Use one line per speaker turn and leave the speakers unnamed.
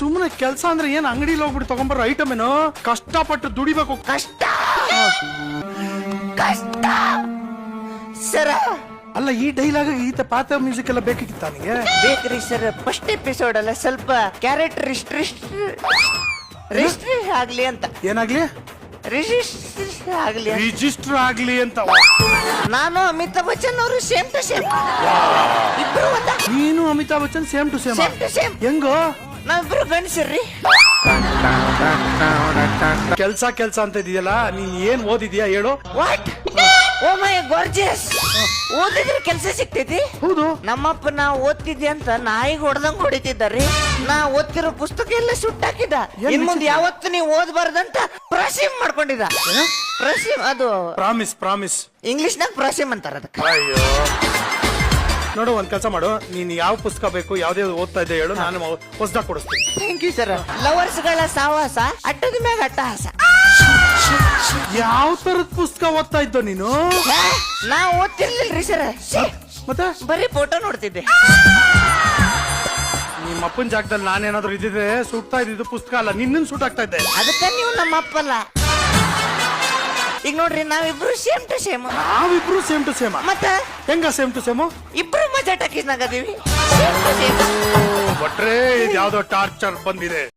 ಸುಮ್ಮನೆ ಕೆಲಸ ಅಂದ್ರೆ ಏನ್ ಅಂಗಡಿಲಿ ಹೋಗ್ಬಿಟ್ಟು ತಗೊಂಬರೋ ಐಟಮ್ ಏನು? ಕಷ್ಟಪಟ್ಟು ದುಡಿಬೇಕು.
ಕಷ್ಟ! ಕಷ್ಟ! ಸರ!
ಅಲ್ಲ ಈ ಡೈಲಾಗ್ ಈತ ಪಾತ್ರ ಮ್ಯೂಸಿಕ್ ಎಲ್ಲ ಬೇಕಿತ್ತ ನನಗೆ
ಬೇಕ್ರಿ ಸರ್. ಫಸ್ಟ್ ಎಪಿಸೋಡ್ ಅಲ್ಲ ಸ್ವಲ್ಪ ಕ್ಯಾರೆಕ್ಟರ್ ರಿಸ್ಟ್ರಿಸ್ಟ್ ರಿಸ್ಟ್ರಿಸ್ಟ್ ಆಗ್ಲಿ ಅಂತ.
ಏನಾಗ್ಲಿ?
ರಿಜಿಸ್ಟರ್ ಆಗ್ಲಿ ಅಂತ.
ರಿಜಿಸ್ಟರ್ ಆಗ್ಲಿ ಅಂತ.
ನಾನು ಅಮಿತಾಬ್ ಬಚ್ಚನ್ ಅವರು ಸೇಮ್ ಟು ಸೇಮ್. ಇಬ್ರು ಒಂದ.
ನೀನು Amitabh Bachchan same to same.
Same to same.
ಹೆಂಗೋ?
ನಾವಿಬ್ರು ಇರ್ರಿ
ಕೆಲ್ಸ ಕೆಲ್ಸ ಅಂತ ಇದೆಯಲ್ಲ ನೀನ್ ಏನ್ ಓದಿದ್ಯಾ ಹೇಳು.
ವಾಟ್ ಓ ಮೈ ಗಾರ್ಜಿಯಸ್ ಓದಿದ್ರೆ ಕೆಲಸ ಸಿಗ್ತೈತಿ?
ಹೌದು.
ನಮ್ಮಪ್ಪ ನಾ ಓದ್ತಿದ್ದೆ ಅಂತ ನಾಯಿಗೆ ಹೊಡೆದಂಗ್ ಹೊಡಿತಿದ್ದಾರಿ ನಾ ಓದ್ತಿರೋ ಪುಸ್ತಕ ಎಲ್ಲ ಸುಟ್ಟಾಕಿದ
ಏನ್
ಇನ್ ಮುಂದೆ? ಯಾವತ್ತು ನೀವು ಓದ್ಬಾರ್ದಂತ ಪ್ರಸಿಮ್ ಮಾಡ್ಕೊಂಡಿದ ಪ್ರಸಿಮ್ ಅದು
ಪ್ರಾಮಿಸ್ ಪ್ರಾಮಿಸ್.
ಇಂಗ್ಲಿಷ್ ನಾಗ ಪ್ರಸಿಮ್ ಅಂತಾರ ಅದಕ್ಕೆ.
ಅಯ್ಯೋ. ನೋಡು ಒಂದ್ ಕೆಲಸ ಮಾಡು. ನೀನ್ ಯಾವ ಪುಸ್ತಕ ಬೇಕು ಯಾವ್ದೇ ಓದ್ತಾ ಇದ್ದೆ ಹೇಳು ನಾನು ಹೊಸದಾಗ ಕೊಡಿಸ್ತೀನಿ.
ಥ್ಯಾಂಕ್ ಯು ಸರ್ ಲವರ್ಸ್ಗಳ ಸಾವಾಸ ಅಟ್ಟದ ಮ್ಯಾಗ ಅಟ್ಟಹಾಸ
ಯಾವ ತರದ ಪುಸ್ತಕ ಓದ್ತಾ ಇದ್ದೋ ನೀನು?
ಹಾ? ನಾ ಓದ್ತಿರ್ಲಿಲ್ರಿ ಸರ್
ಮತ್ತೆ?
ಬರೀ ಫೋಟೋ ನೋಡ್ತಿದ್ದೆ.
ನಿಮ್ಮ ಅಪ್ಪನ ಜಾಗದಲ್ಲಿ ನಾನೇನಾದ್ರೂ ಇದ್ದಿದ್ರೆ ಸುಟ್ತಾ ಇದ್ದಿದ್ದು ಪುಸ್ತಕ ಅಲ್ಲ ನಿನ್ನ ಸುಟ್ ಆಗ್ತಾ ಇದ್ದೆ.
ಅದಕ್ಕ ನೀವು ನಮ್ಮ ಅಪ್ಪಲ್ಲ. ಈಗ ನೋಡ್ರಿ ನಾವಿಬ್ರು ಸೇಮ್ ಟು ಸೇಮ್.
ನಾವಿಬ್ರು ಸೇಮ್ ಟು ಸೇಮ್.
ಮತ್ತೆ?
ಹೆಂಗ ಸೇಮ್ ಟು ಸೇಮ್?
ಮಜಾ ನಗದೀವಿ ಟು
ಒಟ್ರೆ ಇದು ಯಾವ್ದೋ ಟಾರ್ಚರ್ ಬಂದಿದೆ.